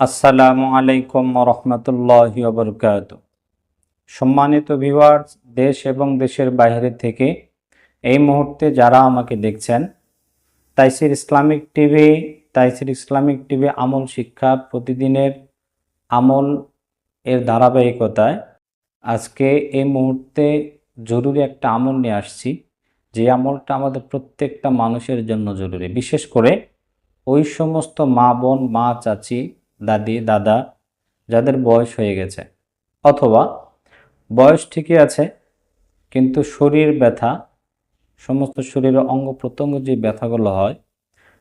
আসসালামু আলাইকুম রহমতুল্লাহ বরকাত সম্মানিত ভিউয়ার্স দেশ এবং দেশের বাইরে থেকে এই মুহূর্তে যারা আমাকে দেখছেন, Taisir Islamic TV, Taisir Islamic TV আমল শিক্ষা প্রতিদিনের আমল এর ধারাবাহিকতায় আজকে এই মুহূর্তে জরুরি একটা আমল নিয়ে আসছি। যে আমলটা আমাদের প্রত্যেকটা মানুষের জন্য জরুরি। বিশেষ করে ওই সমস্ত মা বোন, মা চাচি দাদি, দাদা যাদের বয়স হয়ে গেছে। অথবা বয়স ঠিকই আছে, কিন্তু শরীর ব্যথা, সমস্ত শরীরের অঙ্গ প্রত্যঙ্গ যে ব্যথাগুলো হয়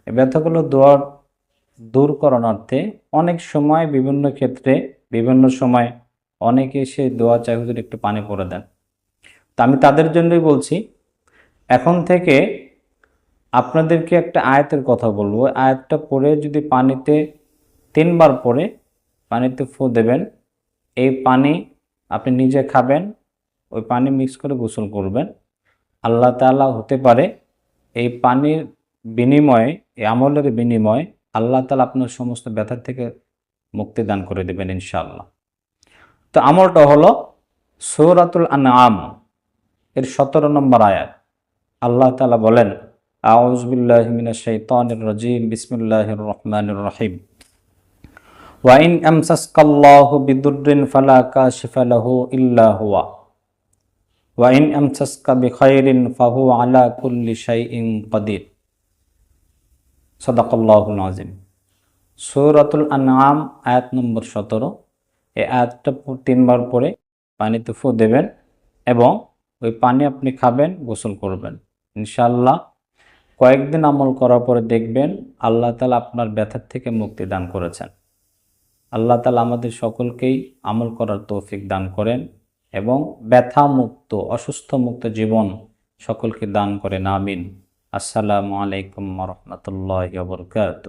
এই ব্যথাগুলো দোয়ার দূর করানোর্থে অনেক সময় বিভিন্ন ক্ষেত্রে, বিভিন্ন সময় অনেকে এসে দোয়া চাই একটু পানি পরে দেন। তা আমি তাদের জন্যই বলছি, এখন থেকে আপনাদেরকে একটা আয়াতের কথা বলব। আয়াতটা পরে যদি পানিতে তিনবার পরে পানিতে ফু দেবেন। এই পানি আপনি নিজে খাবেন, ওই পানি মিক্স করে গোসল করবেন। আল্লাহ তাআলা হতে পারে এই পানির বিনিময়ে, এই আমলের বিনিময়ে আল্লাহ তাআলা আপনার সমস্ত ব্যথা থেকে মুক্তি দান করে দেবেন ইনশাআল্লাহ। তো আমলটা হলো সৌরাতুল আনআম, এর সতেরো নম্বর আয়াত। আল্লাহ তাআলা বলেন আউজবিল্লাহ মিনাশ শাইতানির রাজিম, বিসমিল্লাহির রহমানির রহিম। ওয়াইন আমসাসকাল্লাহু বিদুররিন ফালা কাশিফা লাহু ইল্লা হুয়া ওয়াইন আমসাসকা বিখাইরিন ফাহু আলা কুল্লি শাইইন কাদির সাদাকাল্লাহুল আযীম সূরাতুল আনআম, আয়াত নম্বর সতেরো। এই আয়াতটা তিনবার পরে পানিতে ফু দেবেন এবং ওই পানি আপনি খাবেন, গোসল করবেন। ইনশাআল্লাহ কয়েকদিন আমল করার পরে দেখবেন আল্লাহ তাআলা আপনার ব্যথার থেকে মুক্তি দান করেছেন। আল্লাহ তালা আমাদের সকলকেই আমল করার তৌফিক দান করেন এবং ব্যথা মুক্ত অসুস্থ মুক্ত জীবন সকলকে দান করেন, আমিন। আসসালামু আলাইকুম রহমতুল্লাহ বরকাত